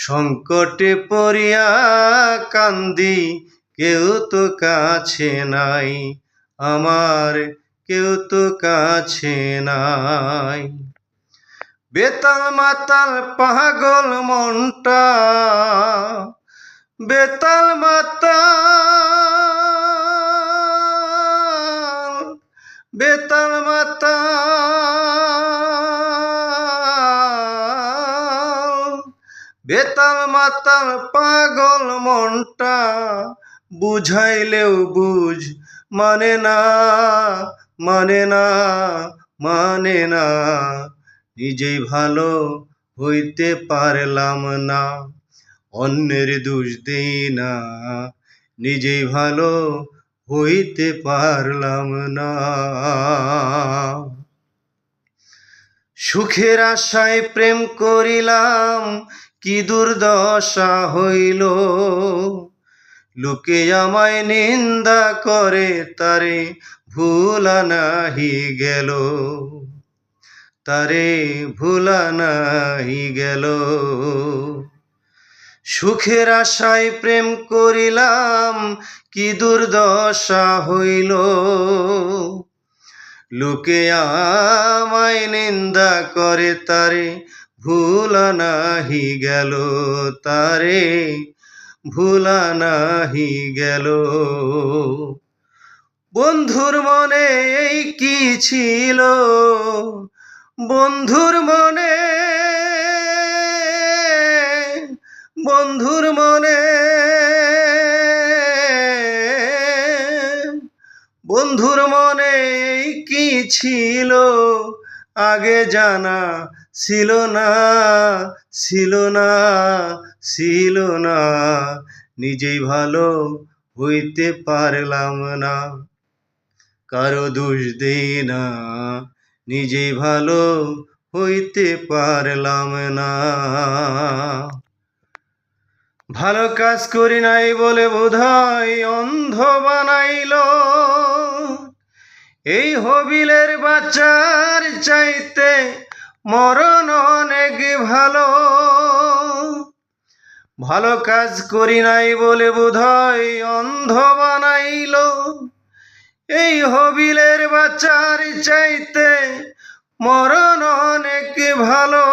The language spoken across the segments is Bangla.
সংকটে পড়িয়া কান্দি, কেউ তো কাছে নাই, আমার কেউ তো কাছে নাই। বেতাল মাতাল পাগল মনটা, বেতাল মাতাল বেতাল মাতাল বেতাল মাতাল পাগল মনটা। বুঝাইলেও বুঝ মানে না মানে না মানে না। নিজেই ভালো হইতে পারলাম না, অন্যের দোষ দেই না। নিজেই ভালো হইতে পারলাম না। সুখের আশায় প্রেম করিলাম কি দুর্দশা হইল? লোকে আমায় নিন্দা করে, তারে ভুলা নাহি গেল। তারে ভুলা নাহি গেল। সুখের আশায় প্রেম করিলাম, কি দুর্দশা হইল? লোকে আমায় নিন্দা করে, তারে ভুলা নাহি গেল তারে ভুলা নাহি গেল। বন্ধুর মনে এই কি ছিল? বন্ধুর মনে বন্ধুর মনে বন্ধুর মনে কি ছিল? আগে জানা ছিল না ছিল না ছিল না নিজেই ভালো হইতে পারলাম না। কারও দোষ দেই না, নিজেই ভালো হইতে পারলাম না। ভালো কাজ করি নাই বলে বোধহয় অন্ধ বানাইল। এই হবিলের বাচ্চার চাইতে মরণ অনেক ভালো। ভালো কাজ করি নাই বলে বোধহয় অন্ধ বানাইল। এই হবিলের বাচ্চার চাইতে মরণ অনেক ভালো।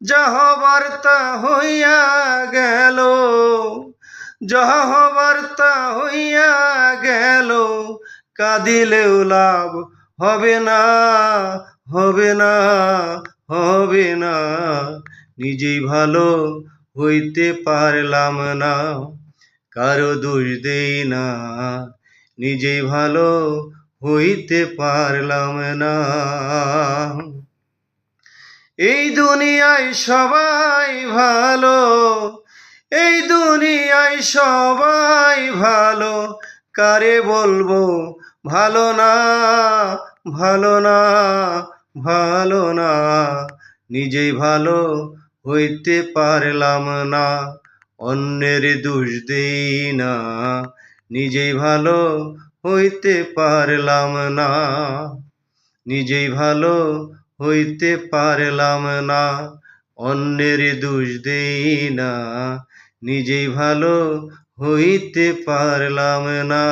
যাহ বার্তা হইয়া গেল, যাহ বার্তা হইয়া গেল, কাঁদিলেও লাভ হবে না। হবে না হবে না। নিজেই ভালো হইতে পারলাম না, কারও দোষ দেই না। নিজেই ভালো হইতে পারলাম না। এই দুনিয়ায় সবাই ভালো, এই দুনিয়ায় সবাই ভালো। কারে বলব? ভালো না ভালো না। ভালো না, নিজেই ভালো হইতে পারলাম না। অন্যের দোষ দেই না, নিজেই ভালো হইতে পারলাম না। নিজেই ভালো হইতে পারলাম না, অন্যের দোষ দেই না, নিজেই ভালো হইতে পারলাম না।